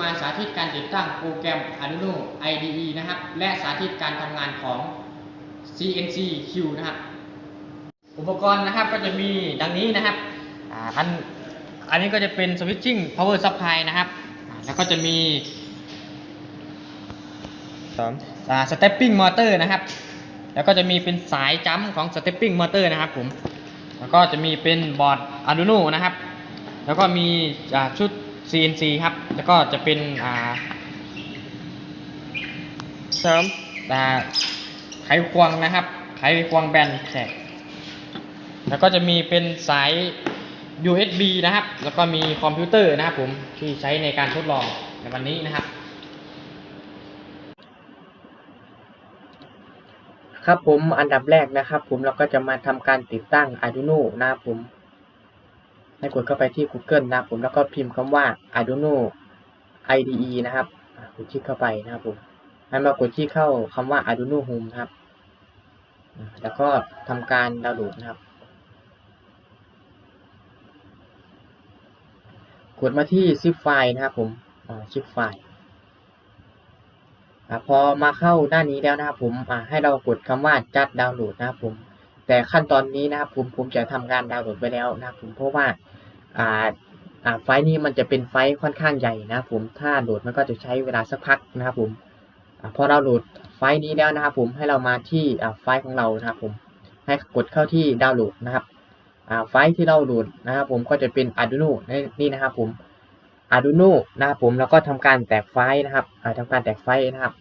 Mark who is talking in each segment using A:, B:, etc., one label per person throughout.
A: มาสาธิตการติดตั้งโปรแกรม Arduino IDE นะครับและสาธิตการทำงานของ CNC Q นะครับอุปกรณ์นะครับก็จะมีดังนี้นะครับอ่าอันอันนี้ก็จะเป็น switching power supply นะครับ แล้วก็จะมีสองอ่า stepping motor นะครับ แล้วก็จะมีเป็นสายจัมของ stepping motor นะครับผม แล้วก็จะมีเป็นบอร์ด Arduino นะครับ แล้วก็มีชุด CNC ครับ แล้วก็จะเป็นอ่าเสริมอ่าไขควงนะครับ ไขควงแบนแขกแล้วก็จะมีเป็นสาย USB นะครับ แล้วก็มีคอมพิวเตอร์นะครับผมที่ใช้ในการทดลองในวันนี้นะครับ
B: ครับผมอันดับแรกนะครับ ผมเราก็จะมาทำการติดตั้ง Arduino นะครับผม ให้กดเข้าไปที่ Google นะครับผมแล้วก็พิมพ์คำว่า Arduino IDE นะครับกดคลิกเข้าไปนะครับผมให้มากดที่เข้าคำว่า Arduino Home นะครับ แล้วก็ทำการดาวน์โหลดนะครับกดมาที่ zip ไฟล์นะครับผมอ่า zip ไฟล์พอมาเข้าหน้านี้แล้วนะครับผมให้เรากดคำว่าจัดดาวน์โหลดนะครับผม แต่ขั้นตอนนี้นะครับผมผมจะทำการดาวน์โหลดไปแล้วนะครับผมเพราะว่าอ่าอ่าไฟนี้มันจะเป็นไฟค่อนข้างใหญ่นะครับผมถ้าโหลดมันก็จะใช้เวลาสักพักนะครับผมอาพอเราโหลดไฟนี้แล้วนะครับผมให้เรามาที่อ่าไฟของเรานะครับผมให้กดเข้าที่ดาวน์โหลดนะครับอ่าไฟที่เราโหลดนะครับผมก็จะเป็น Arduino นี่นะครับผม Arduino นะครับผมแล้วก็ทำการแตกไฟนะครับอ่าทำการแตกไฟนะครับ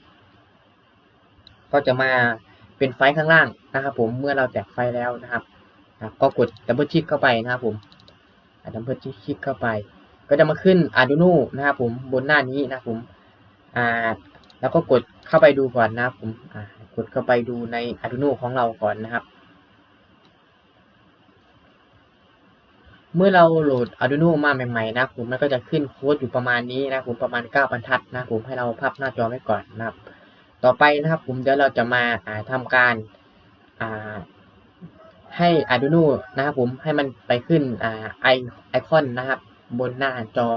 B: ก็จะมา เป็นไฟล์ข้างล่างนะครับ ผมเมื่อเราแตกไฟล์แล้วนะครับนะก็กดดับเบิลคลิกเข้าไปนะครับผมดับเบิลคลิกเข้าไป ก็จะมาขึ้น Arduino นะครับผมบนหน้านี้นะครับผมอ่าแล้วก็กดเข้าไปดูก่อนนะครับผมอ่ากดเข้าไปดูใน Arduino ของเราก่อนนะครับ เมื่อเราโหลด Arduino มาใหม่ๆนะครับผมมันก็จะขึ้นโค้ดอยู่ประมาณนี้นะครับผมประมาณ 9 บรรทัดนะครับผมให้เราพับหน้าจอไว้ก่อนนะครับ ต่อไปนะครับผมเดี๋ยวเราจะมาอ่าทำการให้ Arduino นะครับผมให้มันไปขึ้นไอไอคอนนะครับ บนหน้าจอ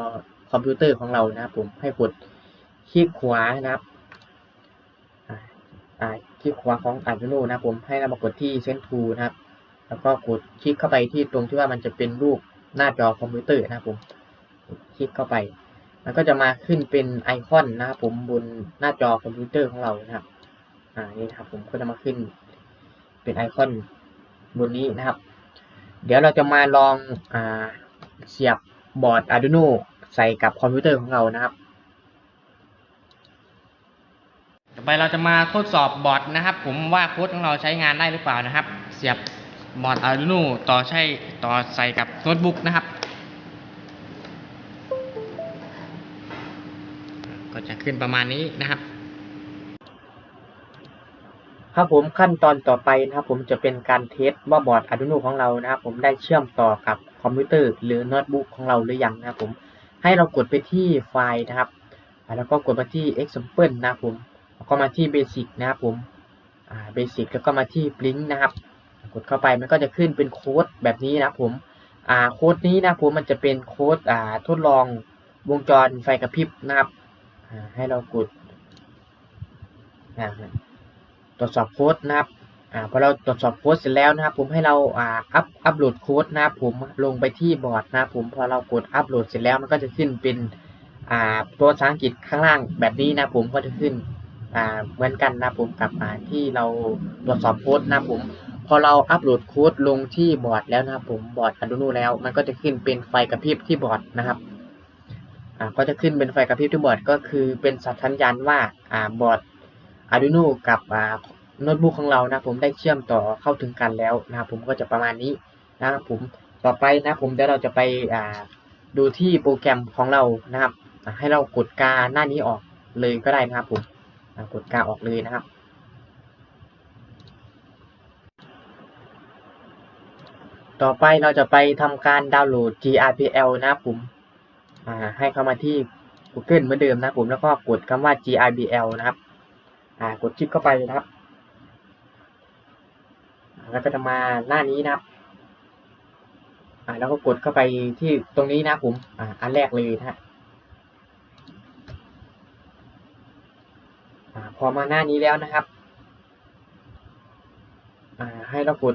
B: คอมพิวเตอร์ของเรานะครับผมให้กดคลิกขวานะครับคลิกขวาของ Arduino นะครับผมให้เรามากดที่ Send to นะครับ แล้วก็กดคลิกเข้าไปที่ตรงที่ว่ามันจะเป็นรูปหน้าจอคอมพิวเตอร์นะครับผมคลิกเข้าไป มันก็จะมาขึ้นเป็นไอคอนนะครับผมบนหน้าจอคอมพิวเตอร์ของเรานะครับ อ่านี่ครับผมก็จะมาขึ้นเป็นไอคอนบนนี้นะครับ เดี๋ยวเราจะมาลองอ่าเสียบบอร์ด Arduino ใส่กับคอมพิวเตอร์ของเรานะครับ
A: ต่อไปเราจะมาทดสอบบอร์ดนะครับ ผมว่าโค้ดของเราใช้งานได้หรือเปล่านะครับ เสียบบอร์ด Arduino ต่อใช้ต่อใส่กับโน้ตบุ๊กนะครับ ขึ้นประมาณนี้นะครับ
B: ครับผมขั้นตอนต่อไปนะครับ ผมจะเป็นการเทสว่าบอร์ด Arduino ของเรานะครับ ผมได้เชื่อมต่อกับคอมพิวเตอร์หรือโน้ตบุ๊กของเราหรือยังนะครับ ผมให้เรากดไปที่ไฟล์นะครับ แล้วก็กดมาที่ example นะครับผมแล้วก็มาที่ basic นะครับผมอ่า basic แล้วก็มาที่ blink นะครับ กดเข้าไปมันก็จะขึ้นเป็นโค้ดแบบนี้นะครับผมอ่าโค้ดนี้นะครับผมมันจะเป็นโค้ดอ่าทดลองวงจรไฟกระพริบนะครับ ให้เรากดตรวจสอบโค้ดนะครับอพอเราตรวจสอบโค้ดเสร็จแล้วนะครับ ผมให้เราอัพอัพโหลดโค้ดนะครับผมลงไปที่บอร์ดนะครับผมพอเรากดอัพโหลดเสร็จแล้วมันก็จะขึ้นเป็นตัวภาษาอังกฤษข้างล่างแบบนี้นะผมก็จะขึ้นเหมือนกันนะผมกับอ่าที่เราตรวจสอบโค้ดนะผมพอเราอัปโหลดโค้ดลงที่บอร์ดแล้วนะครับผมบอร์ด Arduino แล้ว มันก็จะขึ้นเป็นไฟกระพริบที่บอร์ดนะครับ อ่าก็จะขึ้นเป็นไฟกระพริบที่บอร์ดก็คือเป็นสัญญาณว่าอ่าบอร์ด Arduino กับอ่าโน้ตบุ๊กของเรานะผมได้เชื่อมต่อเข้าถึงกันแล้วนะครับผมก็จะประมาณนี้นะครับผมต่อไปนะผมเดี๋ยวเราจะไปอ่าดูที่โปรแกรมของเรานะครับ ให้เรากดกาหน้านี้ออกเลยก็ได้นะครับผมกดกาออกเลยนะครับต่อไปเราจะไปทำการดาวน์โหลด GRPL นะครับผม ให้เข้ามาที่ Google เหมือนเดิมนะผมแล้วก็กดคำว่า GRPL นะครับ อ่ากดคลิกเข้าไปนะครับแล้วก็จะมาหน้านี้นะครับ อ่าแล้วก็กดเข้าไปที่ตรงนี้นะผม อ่า อันแรกเลยนะฮะอ่า พอมาหน้านี้แล้วนะครับ อ่า ให้เรากด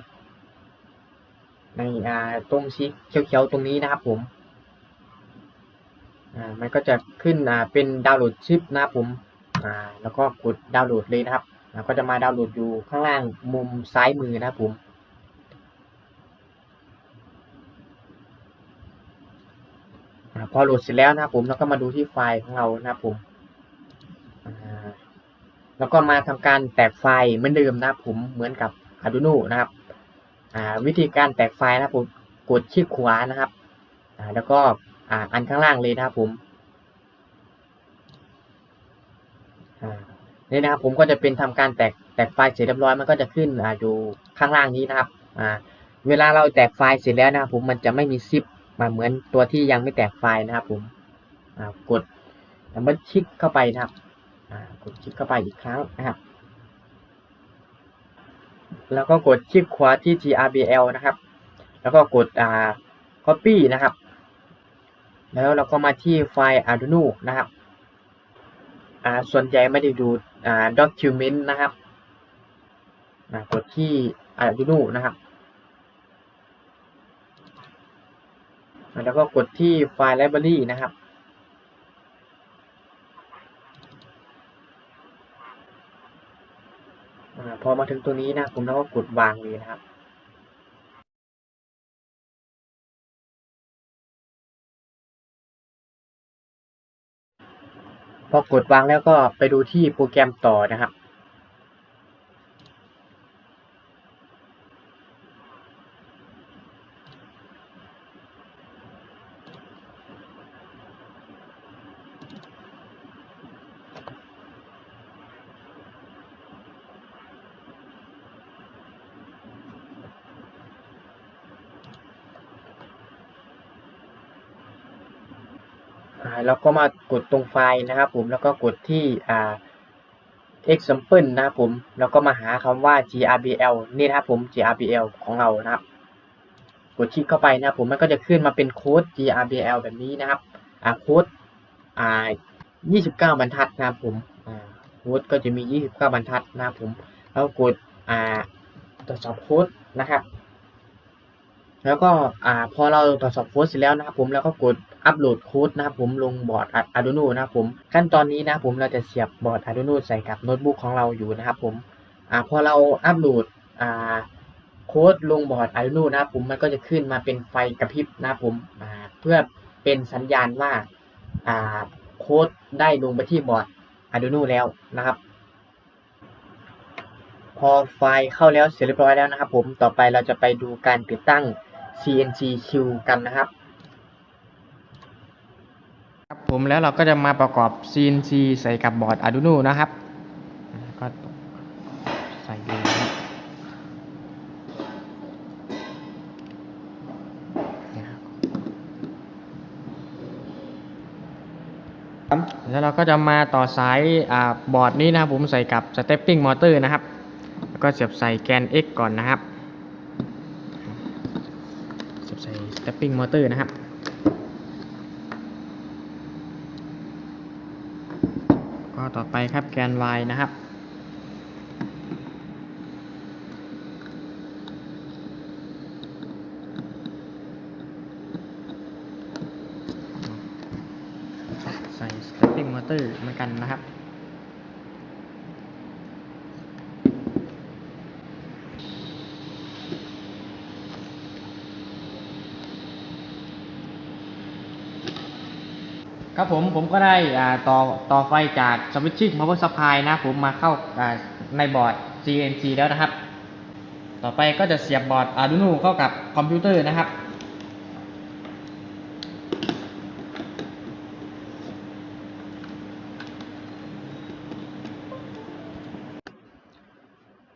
B: ในอ่าตรงสีเขียวๆตรงนี้นะครับผม มันก็จะขึ้นเป็นดาวน์โหลดชิปนะครับผมแล้วก็กดดาวน์โหลดเลยนะครับก็จะมาดาวน์โหลดอยู่ข้างล่างมุมซ้ายมือนะครับผมพอโหลดเสร็จแล้วนะครับผมแล้วก็มาดูที่ไฟล์ของเรานะครับผมแล้วก็มาทำการแตกไฟล์เหมือนเดิมนะครับผมเหมือนกับ Arduino นะครับวิธีการแตกไฟล์นะครับผมกดคลิกขวานะครับแล้วก็ อ่า อันข้างล่างเลยนะครับผมอ่านี่นะครับผมก็จะเป็นทำการแตกแตกไฟล์เสร็จเรียบร้อยมันก็จะขึ้นอ่าอยู่ข้างล่างนี้นะครับอ่าเวลาเราแตกไฟล์เสร็จแล้วนะครับผมมันจะไม่มีซิปมาเหมือนตัวที่ยังไม่แตกไฟล์นะครับผมอ่ากดดับเบิลคลิกเข้าไปนะครับอ่ากดคลิกเข้าไปอีกครั้งนะครับ แล้วก็กดคลิกขวาที่ GRBL นะครับ แล้วก็กดอ่า copy นะครับ แล้วเราก็มาที่ไฟล์ Arduino นะครับอ่าส่วนใหญ่ไม่ได้ดูอ่า document นะครับอ่ากดที่ Arduino นะครับแล้วก็กดที่ไฟล์ library นะครับพอมาถึงตัวนี้นะผมแล้วก็กดวางเลยนะครับ พอกดวางแล้วก็ไปดูที่โปรแกรมต่อนะครับ อ่า แล้วก็มากดตรงไฟล์นะครับ ผมแล้วก็กดที่อ่า example นะครับผมแล้วก็มาหาคำว่า grbl นี่นะครับผม grbl ของเรานะครับ กดคลิกเข้าไปนะครับผมมันก็จะขึ้นมาเป็นโค้ด grbl แบบนี้นะครับอ่าโค้ดอ่า29 บรรทัดนะครับผมอ่าโค้ดก็จะมี 29 บรรทัดนะครับผมแล้วกดอ่าตรวจสอบโค้ดนะครับ แล้วก็อ่าพอเราตรวจสอบโค้ดเสร็จแล้วนะครับผมแล้วก็กดอัปโหลดโค้ดนะครับผมลงบอร์ด Arduino นะครับผมขั้นตอนนี้นะครับผมเราจะเสียบบอร์ด Arduino ใส่กับโน้ตบุ๊กของเราอยู่นะครับผมอ่าพอเราอัปโหลดอ่าโค้ดลงบอร์ด Arduino นะครับผมมันก็จะขึ้นมาเป็นไฟกระพริบนะครับผมอ่าเพื่อเป็นสัญญาณว่าอ่าโค้ดได้ลงไปที่บอร์ด Arduino แล้วนะครับพอไฟล์เข้าแล้วเสร็จเรียบร้อยแล้วนะครับผม ต่อไปเราจะไปดูการติดตั้ง CNC Q กันนะครับ
A: ครับผมแล้วเราก็จะมาประกอบ CNC ใส่กับบอร์ด Arduino นะครับ ก็ใส่เลยนะแล้วเราก็จะมาต่อสายอ่าบอร์ดนี้นะครับผมใส่กับ stepping motor นะครับ แล้วก็เสียบใส่แกน X ก่อนนะครับ เสี ยบใส่ stepping motor นะครับ ก็ต่อไปครับแกน y นะครับใส่ stepping motor เหมือนกันนะครับ ครับผมผมก็ได้ต่อต่อไฟจาก switching power supply นะผมมาเข้าในบอร์ด CNC แล้วนะครับ ต่อไปก็จะเสียบบอร์ด Arduino เข้ากับคอมพิวเตอร์นะครับ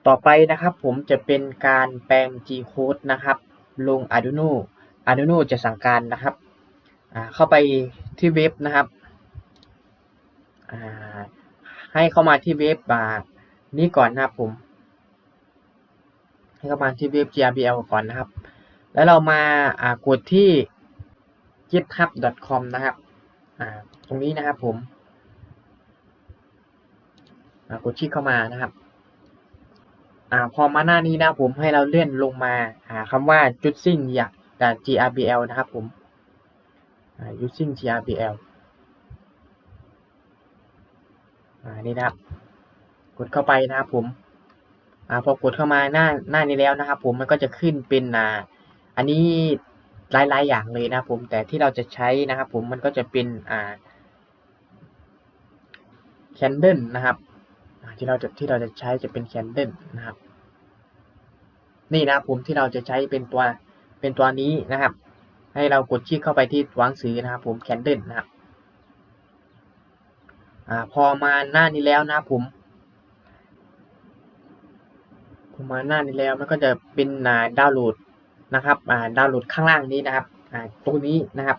B: ต่อไปนะครับผมจะเป็นการแปลง G code นะครับ ลง Arduino Arduino จะสั่งการนะครับ เข้าไปที่เว็บนะครับ ให้เข้ามาที่เว็บนี้ก่อนนะครับผม ให้เข้ามาที่เว็บ GRBL ก่อนนะครับ แล้วเรามาากดที่ github.com นะครับตรงนี้นะครับผมกดคลิกเข้ามานะครับอพอมาหน้านี้นะผมให้เราเลื่อนลงมาหาคำว่าจุดซิ่งอยาก GRBL นะครับผม using GRBL อ่านี่นะครับ กดเข้าไปนะครับผมอ่าพอกดเข้ามาหน้าหน้านี้แล้วนะครับ ผมมันก็จะขึ้นเป็นอ่าอันนี้หลายๆอย่างเลยนะครับผมแต่ที่เราจะใช้นะครับ ผมมันก็จะเป็นอ่า Candle นะครับอ่าที่เราจะที่เราจะใช้จะเป็น Candle นะครับ นี่นะครับผมที่เราจะใช้เป็นตัวเป็นตัวนี้นะครับ ให้เรากดคลิกเข้าไปที่ตัวหนังสือนะครับผม Candle นะครับอ่าพอมาหน้านี้แล้วนะผมพอมาหน้านี้แล้วมันก็จะเป็นอ่าดาวน์โหลดนะครับอ่าดาวน์โหลดข้างล่างนี้นะครับอ่าตรงนี้นะครับ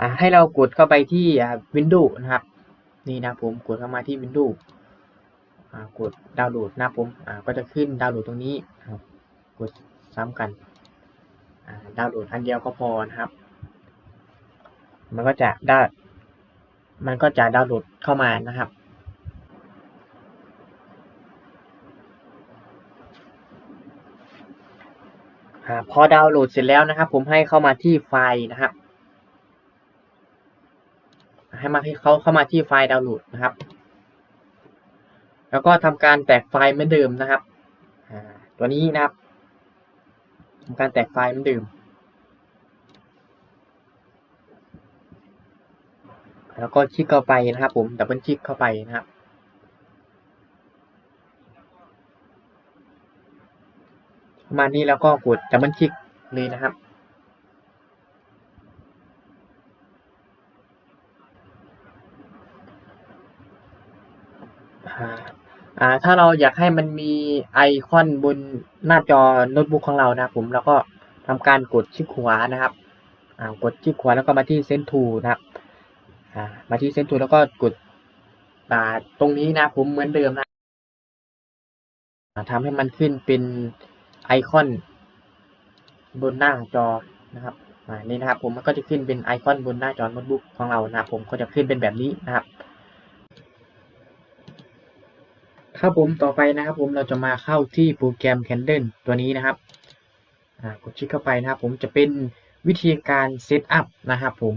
B: อ่าให้เรากดเข้าไปที่อ่า Windows นะครับนี่นะผมกดเข้ามาที่ Windows อ่ากดดาวน์โหลดนะผมอ่าก็จะขึ้นดาวน์โหลดตรงนี้กดซ้ำกัน ดาวน์โหลดอันเดียวก็พอนะครับ มันก็จะได้ มันก็จะดาวน์โหลดเข้ามานะครับอพอดาวน์โหลดเสร็จแล้วนะครับ ผมให้เข้ามาที่ไฟล์นะครับ ให้มาให้เขาเข้ามาที่ไฟล์ดาวน์โหลดนะครับ แล้วก็ทำการแตกไฟล์เหมือนเดิมนะครับตัวนี้นะครับ ทำการแตกไฟล์เหมือนดิมแล้วก็คลิกเข้าไปนะครับผมดับเบิลคลิกเข้าไปนะครับประมาณนี้แล้วก็กดดับเบิลคลิกเลยนะครับ อ่า อ่า ถ้าเราอยากให้มันมีไอคอนบนหน้าจอโน้ตบุ๊กของเรานะผมแล้วก็ทำการกดคลิกขวานะครับ อ่ากดคลิกขวาแล้วก็มาที่เซนทูนะครับ อ่า มาที่เซนทูแล้วก็กดอ่าตรงนี้นะผมเหมือนเดิมนะอ่าทำให้มันขึ้นเป็นไอคอนบนหน้าจอนะครับอ่านี่นะครับผมมันก็จะขึ้นเป็นไอคอนบนหน้าจอโน้ตบุ๊กของเรานะผมก็จะขึ้นเป็นแบบนี้นะครับ ครับผมต่อไปนะครับผมเราจะมาเข้าที่โปรแกรม Candle ตัวนี้นะครับกดคลิกเข้าไปนะครับ ผมจะเป็นวิธีการเซตอัพนะครับผม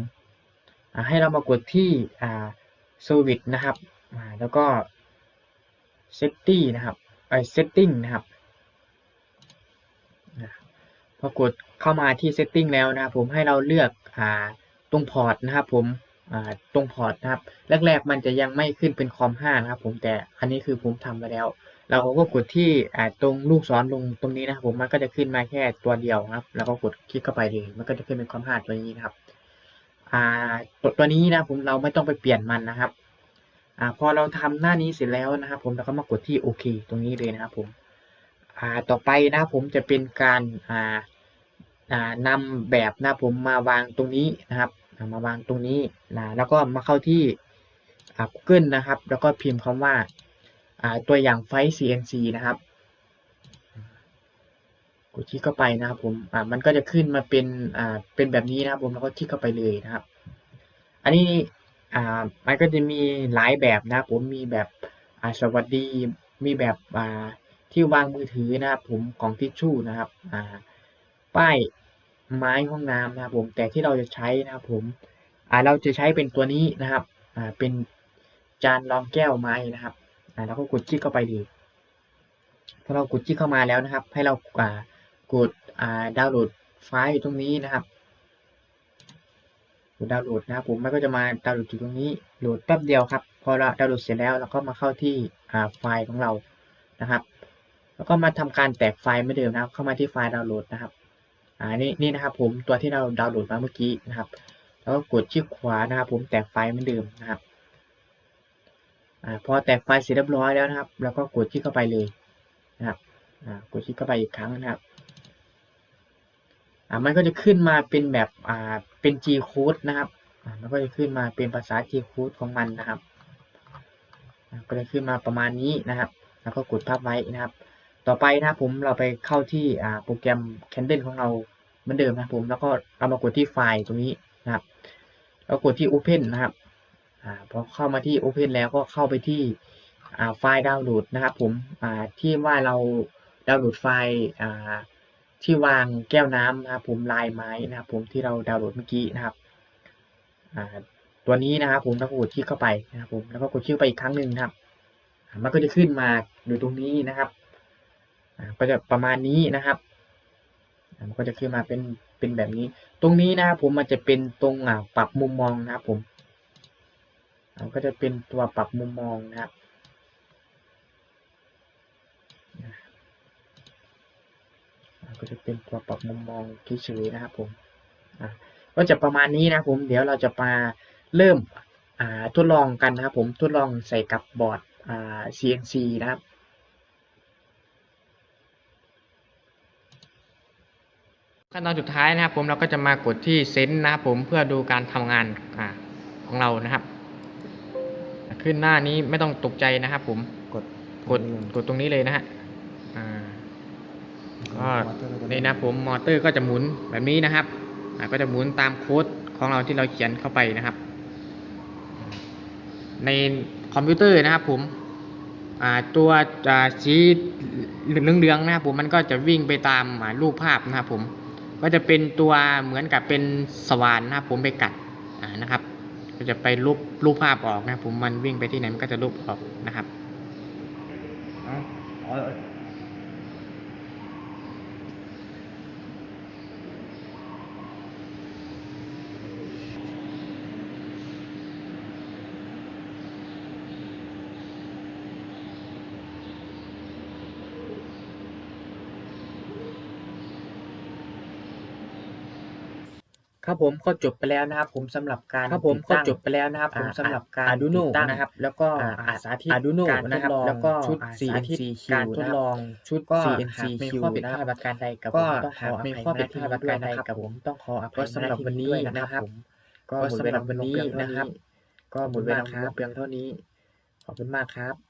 B: ให้เรามากดที่อ่า Service นะครับแล้วก็ Setting นะครับไอ Setting นะครับพอกดเข้ามาที่ Setting แล้วนะครับผมให้เราเลือกอตรงพอร์ตนะครับผม ตรงพอร์ตนะครับ แรก ๆ มันจะยังไม่ขึ้นเป็นคอม5นะครับ ผมแต่อันนี้คือผมทำไปแล้ว เราก็กดที่ตรงลูกศรลงตรงนี้นะครับ ผมมันก็จะขึ้นมาแค่ตัวเดียวครับ แล้วก็กดคลิกเข้าไปเลยมันก็จะขึ้นเป็นคอม5ตัวนี้นะครับตัวตัวนี้นะผมเราไม่ต้องไปเปลี่ยนมันนะครับอพอเราทำหน้านี้เสร็จแล้วนะครับ ผมเราก็มากดที่โอเค ตรงนี้เลยนะครับผมต่อไปนะผมจะเป็นการอ่าอ่านำแบบนะผมมาวางตรงนี้นะครับ มาวางตรงนี้นะแล้วก็มาเข้าที่อ่า Google นะครับ แล้วก็พิมพ์คำว่าตัวอย่างไฟล์ CNC นะครับกดคลิกเข้าไปนะครับผมมันก็จะขึ้นมาเป็นเป็นแบบนี้นะครับผมแล้วก็คลิกเข้าไปเลยนะครับ อันนี้มันก็จะมีหลายแบบนะครับผมมีแบบสวัสดีมีแบบที่วางมือถือนะครับผมของทิชชู่นะครับป้าย ไม้ห้องน้ำนะครับผมแต่ที่เราจะใช้นะครับผมอ่าเราจะใช้เป็นตัวนี้นะครับอ่าเป็นจานรองแก้วไม้นะครับอ่าแล้วก็กดคลิกเข้าไปดีพอเรากดคลิกเข้ามาแล้วนะครับ ให้เราอ่ากดอ่าดาวน์โหลดไฟล์อยู่ตรงนี้นะครับกดดาวน์โหลดนะครับผมมันก็จะมาดาวน์โหลดอยู่ตรงนี้โหลดแป๊บเดียวครับพอเราดาวน์โหลดเสร็จแล้วเราก็มาเข้าที่อ่าไฟล์ของเรานะครับ แล้วก็มาทำการแตกไฟล์เหมือนเดิมนะครับ เข้ามาที่ไฟล์ดาวน์โหลดนะครับ อ่านี่นี่นะครับผมตัวที่เราดาวน์โหลดมาเมื่อกี้นะครับ แล้วก็กดคลิกขวานะครับ ผมแตกไฟล์เหมือนเดิมนะครับอ่าพอแตกไฟล์เสร็จเรียบร้อยแล้วนะครับ แล้วก็กดคลิกเข้าไปเลยนะครับอ่ากดคลิกเข้าไปอีกครั้งนะครับอ่ามันก็จะขึ้นมาเป็นแบบอ่าเป็น G code นะครับอ่ามันก็จะขึ้นมาเป็นภาษา G code ของมันนะครับอ่าก็จะขึ้นมาประมาณนี้นะครับ แล้วก็กดภาพไว้นะครับ ต่อไปนะครับผมเราไปเข้าที่โปรแกรม Candle ของเราเหมือนเดิมนะครับผมแล้วก็เอามากดที่ไฟล์ตรงนี้นะครับแล้วกดที่ Open นะครับอพอเข้ามาที่ Open แล้วก็เข้าไปที่ไฟล์ดาวน์โหลดนะครับผมที่ว่าเราดาวน์โหลดไฟล์ที่วางแก้วน้ำนะครับผมลายไม้นะครับผมที่เราดาวน์โหลดเมื่อกี้นะครับตัวนี้นะครับผมแล้วก็กดคลิกเข้าไปนะครับผมแล้วก็กดคลิกไปอีกครั้งหนึ่งนะครับมันก็จะขึ้นมาอยู่ตรงนี้นะครับ ก็จะประมาณนี้นะครับมันก็จะขึ้นมาเป็นเป็นแบบนี้ ตรงนี้นะครับผมมันจะเป็นตรงอ่าปรับมุมมองนะครับผมอ่าก็จะเป็นตัวปรับมุมมองนะครับก็จะเป็นตัวปรับมุมมองเฉยๆนะครับผมก็จะประมาณนี้นะครับผม เดี๋ยวเราจะมาเริ่มอ่าทดลองกันนะครับผม ทดลองใส่กับบอร์ดอ่า CNC นะครับ
A: ขั้นตอนสุดท้ายนะครับผมเราก็จะมากดที่เซนต์นะครับผมเพื่อดูการทำงานอาของเรานะครับ ขึ้นหน้านี้ไม่ต้องตกใจนะครับผมกดกดกดตรงนี้เลยนะฮะอ่าก็นี่นะครับผมมอเตอร์ก็จะหมุนแบบนี้นะครับอ่าก็จะหมุนตามโค้ดของเราที่เราเขียนเข้าไปนะครับ ในคอมพิวเตอร์นะครับผมอ่าตัวอ่าสีเหลืองๆนะครับผมมันก็จะวิ่งไปตามอ่ารูปภาพนะครับผม ก็จะเป็นตัวเหมือนกับเป็นสว่านนะครับผมไปกัดนะครับ ก็จะไปลบรูปภาพออกนะผมมันวิ่งไปที่ไหนมันก็จะลบออกนะครับ
B: ครับผมก็จบไปแล้วนะครับผมสำหรับการ
A: ครับผม
B: ติดตั้ง
A: ก็จบไปแล้วนะครับผม
B: อ่า
A: สำหรับการ
B: Arduino
A: ติดตั้ง
B: นะครับ แล้วก็
A: อ่า
B: อ่า
A: สาธิต
B: Arduino
A: การ
B: นะครับ
A: ทดลอง
B: แล้วก็
A: ชุด
B: อ่า
A: CNC
B: สาธิต
A: การทดลอง
B: ชุด
A: ก็
B: CNC
A: หากมี
B: คิว
A: ข้อผิด
B: นะ
A: พ
B: ค
A: ลา
B: รั
A: ด
B: บ
A: ประการใดกับ
B: ก็
A: ผมต้องขออ
B: มี
A: ภัย
B: ข้อผิด
A: ณ
B: พลาดประการใดกับผม
A: ต้องขออภั
B: ก็
A: ย
B: สำหรับวันนี้นะครับ
A: ผม
B: ก็
A: ก็
B: หมด
A: สำ
B: เว
A: หรั
B: ลา
A: บวันนี้
B: เพียงเท่า
A: นะครับ
B: ก็หมดเวลาเพียงเท่านี้ขอบคุณมากครับ